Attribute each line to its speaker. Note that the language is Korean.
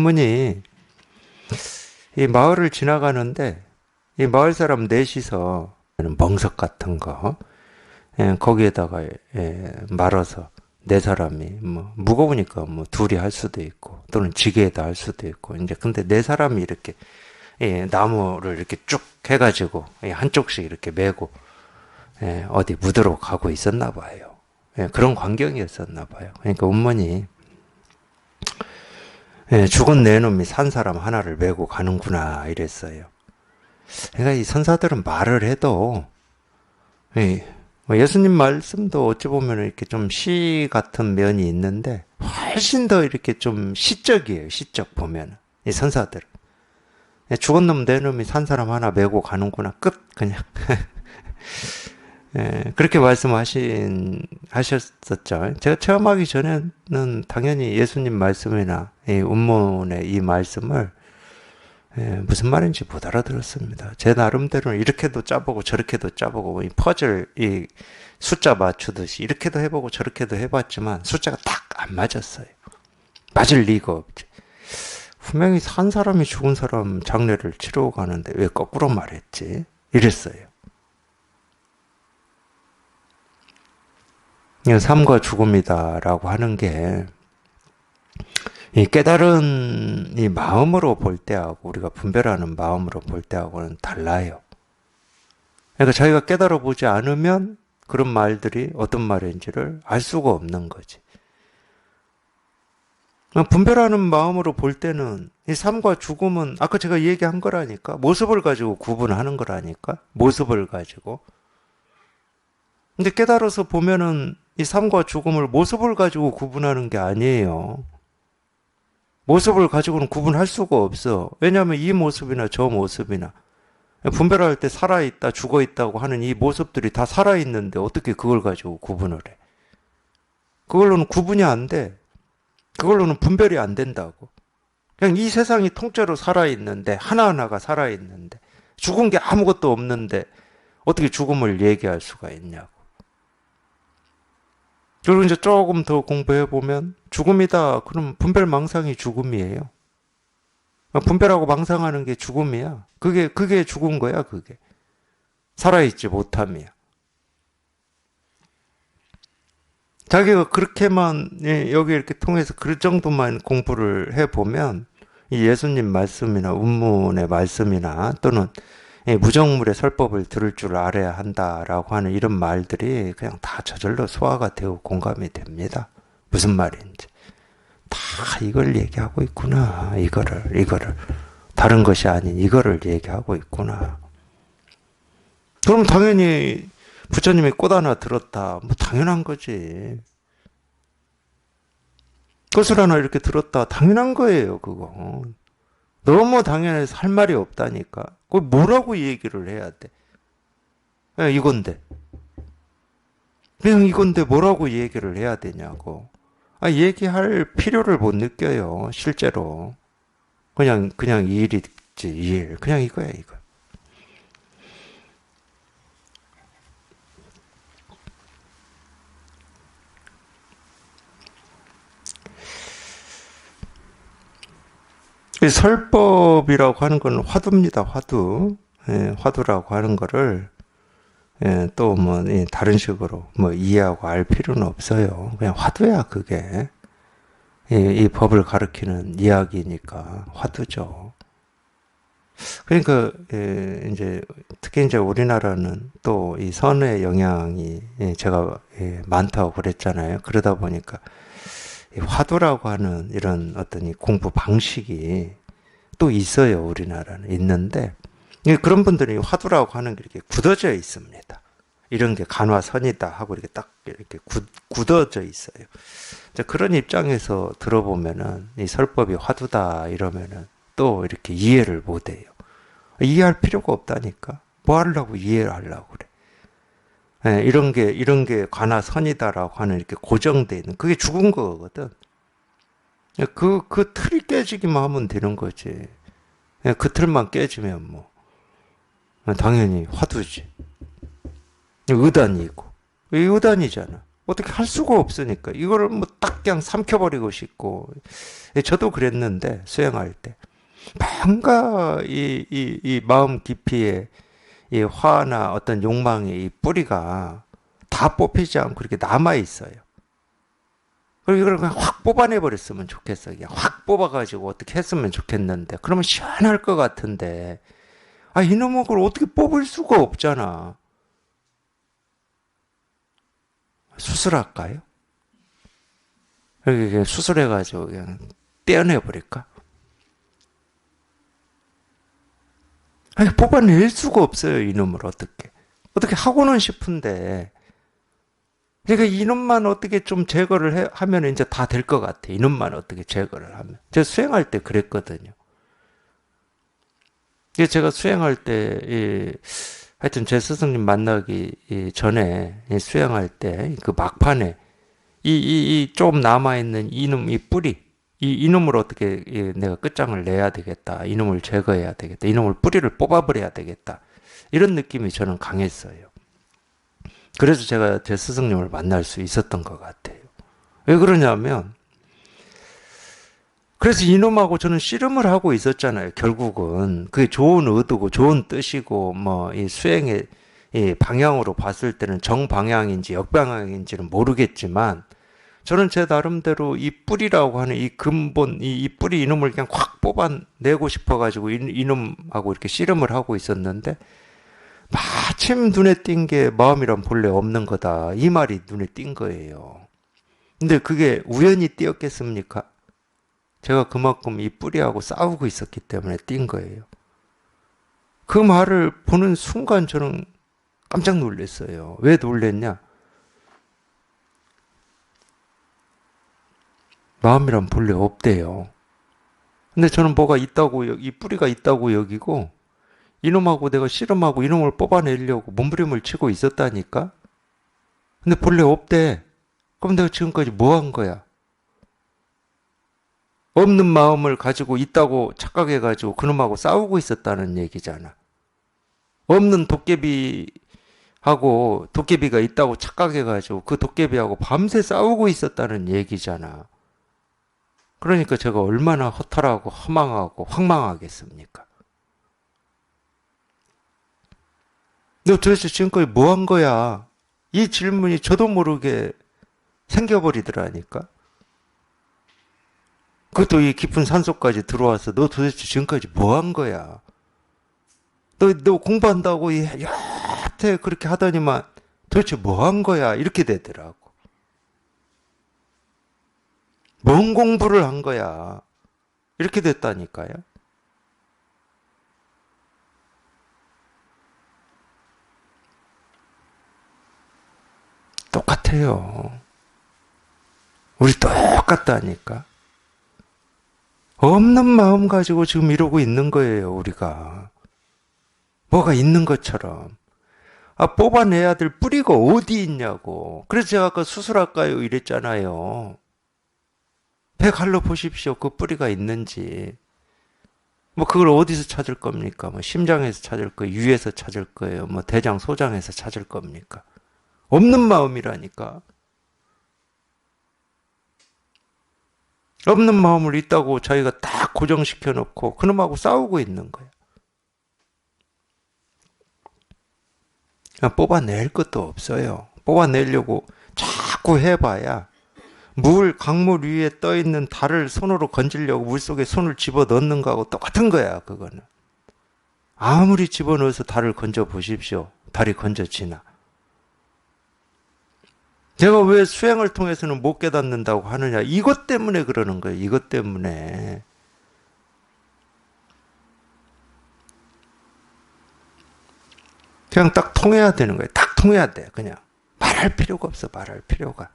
Speaker 1: 문이 이 마을을 지나가는데 이 마을 사람 넷이서 멍석 같은 거 예, 거기에다가 예, 말아서 네 사람이 뭐 무거우니까 뭐 둘이 할 수도 있고 또는 지게에다 할 수도 있고 이제 근데 네 사람이 이렇게 예, 나무를 이렇게 쭉 해가지고 예, 한쪽씩 이렇게 메고 예, 어디 묻으러 가고 있었나 봐요. 예, 그런 광경이었었나 봐요. 그러니까 운머니 예, 죽은 네 놈이 산 사람 하나를 메고 가는구나 이랬어요. 그러니까 이 선사들은 말을 해도 예, 뭐 예수님 말씀도 어찌 보면 이렇게 좀 시 같은 면이 있는데 훨씬 더 이렇게 좀 시적이에요. 시적 보면 이 선사들 예, 죽은 놈 네 놈이 산 사람 하나 메고 가는구나 끝 그냥 예, 그렇게 말씀하신 하셨었죠. 제가 처음 하기 전에는 당연히 예수님 말씀이나 이 운문의 이 말씀을 예, 무슨 말인지 못 알아들었습니다. 제 나름대로는 이렇게도 짜보고 저렇게도 짜보고 이 퍼즐 이 숫자 맞추듯이 이렇게도 해보고 저렇게도 해봤지만 숫자가 딱 안 맞았어요. 맞을 리가 없지. 분명히 산 사람이 죽은 사람 장례를 치러 가는데 왜 거꾸로 말했지? 이랬어요. 이 삶과 죽음이다라고 하는 게 이 깨달은 이 마음으로 볼 때하고 우리가 분별하는 마음으로 볼 때하고는 달라요. 그러니까 자기가 깨달아 보지 않으면 그런 말들이 어떤 말인지를 알 수가 없는 거지. 분별하는 마음으로 볼 때는 이 삶과 죽음은 아까 제가 얘기한 거라니까 모습을 가지고 구분하는 거라니까 모습을 가지고. 근데 깨달아서 보면은 이 삶과 죽음을 모습을 가지고 구분하는 게 아니에요. 모습을 가지고는 구분할 수가 없어. 왜냐하면 이 모습이나 저 모습이나 분별할 때 살아있다, 죽어있다고 하는 이 모습들이 다 살아있는데 어떻게 그걸 가지고 구분을 해? 그걸로는 구분이 안 돼. 그걸로는 분별이 안 된다고. 그냥 이 세상이 통째로 살아있는데, 하나하나가 살아있는데, 죽은 게 아무것도 없는데, 어떻게 죽음을 얘기할 수가 있냐고. 그리고 이제 조금 더 공부해 보면 죽음이다. 그럼 분별 망상이 죽음이에요. 분별하고 망상하는 게 죽음이야. 그게 그게 죽은 거야. 그게 살아있지 못함이야. 자기가 그렇게만 예, 여기 이렇게 통해서 그 정도만 공부를 해 보면 이 예수님 말씀이나 운문의 말씀이나 또는 예, 무정물의 설법을 들을 줄 알아야 한다라고 하는 이런 말들이 그냥 다 저절로 소화가 되고 공감이 됩니다. 무슨 말인지. 다 이걸 얘기하고 있구나. 이거를, 이거를. 다른 것이 아닌 이거를 얘기하고 있구나. 그럼 당연히 부처님이 꽃 하나 들었다. 뭐 당연한 거지. 꽃을 하나 이렇게 들었다. 당연한 거예요, 그거. 너무 당연해서 할 말이 없다니까. 그걸 뭐라고 얘기를 해야 돼? 야, 이건데. 그냥 이건데 뭐라고 얘기를 해야 되냐고. 아, 얘기할 필요를 못 느껴요, 실제로. 그냥, 그냥 이 일이지, 이 일. 그냥 이거야, 이거. 설법이라고 하는 건 화두입니다. 화두. 예, 화두라고 하는 거를 예, 또뭐 예, 다른 식으로 뭐 이해하고 알 필요는 없어요. 그냥 화두야 그게. 이, 이 법을 가르키는 이야기니까 화두죠. 그러니까 예, 이제 특히 이제 우리나라는 또 이 선의 영향이 예, 제가 예, 많다고 그랬잖아요. 그러다 보니까 화두라고 하는 이런 어떤 이 공부 방식이 또 있어요. 우리나라는 있는데 그런 분들이 화두라고 하는 게 이렇게 굳어져 있습니다. 이런 게 간화선이다 하고 이렇게 딱 이렇게 굳, 굳어져 있어요. 그런 입장에서 들어보면은 이 설법이 화두다 이러면은 또 이렇게 이해를 못해요. 이해할 필요가 없다니까. 뭐 하려고 이해를 하려고 그래. 예, 이런 게 이런 게 관화선이다라고 하는 이렇게 고정돼 있는 그게 죽은 거거든. 그그 그 틀이 깨지기만 하면 되는 거지. 예, 그 틀만 깨지면 뭐 당연히 화두지. 의단이고 의단이잖아. 어떻게 할 수가 없으니까 이거를 뭐 딱 그냥 삼켜버리고 싶고 예, 저도 그랬는데 수행할 때 뭔가 이, 이, 이 마음 깊이에 이 화나 어떤 욕망의 이 뿌리가 다 뽑히지 않고 이렇게 남아 있어요. 그리고 이걸 그냥 확 뽑아내 버렸으면 좋겠어. 그냥 확 뽑아가지고 어떻게 했으면 좋겠는데 그러면 시원할 것 같은데 아 이놈의 걸 어떻게 뽑을 수가 없잖아. 수술할까요? 이렇게 수술해가지고 그냥 떼어내 버릴까? 아니 뽑아낼 수가 없어요 이놈을 어떻게. 어떻게 하고는 싶은데. 그러니까 이놈만 어떻게 좀 제거를 해, 하면 이제 다 될 것 같아. 이놈만 어떻게 제거를 하면. 제가 수행할 때 그랬거든요. 제가 수행할 때 이, 하여튼 제 스승님 만나기 전에 이 수행할 때 그 막판에 이이 좀 남아 있는 이놈 이 뿌리 이 이놈을 어떻게 이, 내가 끝장을 내야 되겠다 이놈을 제거해야 되겠다 이놈을 뿌리를 뽑아버려야 되겠다 이런 느낌이 저는 강했어요. 그래서 제가 제 스승님을 만날 수 있었던 것 같아요. 왜 그러냐면 그래서 이놈하고 저는 씨름을 하고 있었잖아요. 결국은 그게 좋은 의도고 좋은 뜻이고 뭐 이 수행의 이 방향으로 봤을 때는 정방향인지 역방향인지는 모르겠지만 저는 제 나름대로 이 뿌리라고 하는 이 근본 이, 이 뿌리 이놈을 그냥 확 뽑아내고 싶어가지고 이, 이놈하고 이렇게 씨름을 하고 있었는데 마침 눈에 띈 게 마음이란 본래 없는 거다 이 말이 눈에 띈 거예요. 근데 그게 우연히 띄었겠습니까? 제가 그만큼 이 뿌리하고 싸우고 있었기 때문에 띈 거예요. 그 말을 보는 순간 저는 깜짝 놀랐어요. 왜 놀랬냐? 마음이란 본래 없대요. 근데 저는 뭐가 있다고, 이 뿌리가 있다고 여기고, 이놈하고 내가 씨름하고 이놈을 뽑아내려고 몸부림을 치고 있었다니까? 근데 본래 없대. 그럼 내가 지금까지 뭐 한 거야? 없는 마음을 가지고 있다고 착각해가지고 그놈하고 싸우고 있었다는 얘기잖아. 없는 도깨비하고 도깨비가 있다고 착각해가지고 그 도깨비하고 밤새 싸우고 있었다는 얘기잖아. 그러니까 제가 얼마나 허탈하고 허망하고 황망하겠습니까? 너 도대체 지금까지 뭐 한 거야? 이 질문이 저도 모르게 생겨버리더라니까. 그것도 이 깊은 산속까지 들어와서 너 도대체 지금까지 뭐 한 거야? 너, 너 공부한다고 여태 그렇게 하더니만 도대체 뭐 한 거야? 이렇게 되더라고. 뭔 공부를 한 거야? 이렇게 됐다니까요. 똑같아요. 우리 똑같다니까. 없는 마음 가지고 지금 이러고 있는 거예요, 우리가. 뭐가 있는 것처럼. 아, 뽑아내야 될 뿌리가 어디 있냐고. 그래서 제가 아까 수술할까요? 이랬잖아요. 배 갈로 보십시오. 그 뿌리가 있는지. 뭐 그걸 어디서 찾을 겁니까? 뭐 심장에서 찾을 거예요. 유에서 찾을 거예요. 뭐 대장, 소장에서 찾을 겁니까? 없는 마음이라니까. 없는 마음을 있다고 저희가 딱 고정시켜 놓고 그놈하고 싸우고 있는 거야. 뽑아낼 것도 없어요. 뽑아내려고 자꾸 해봐야 물, 강물 위에 떠 있는 달을 손으로 건지려고 물 속에 손을 집어 넣는 거하고 똑같은 거야, 그거는. 아무리 집어 넣어서 달을 건져 보십시오. 달이 건져지나. 제가 왜 수행을 통해서는 못 깨닫는다고 하느냐. 이것 때문에 그러는 거예요. 이것 때문에. 그냥 딱 통해야 되는 거예요. 딱 통해야 돼. 그냥. 말할 필요가 없어. 말할 필요가.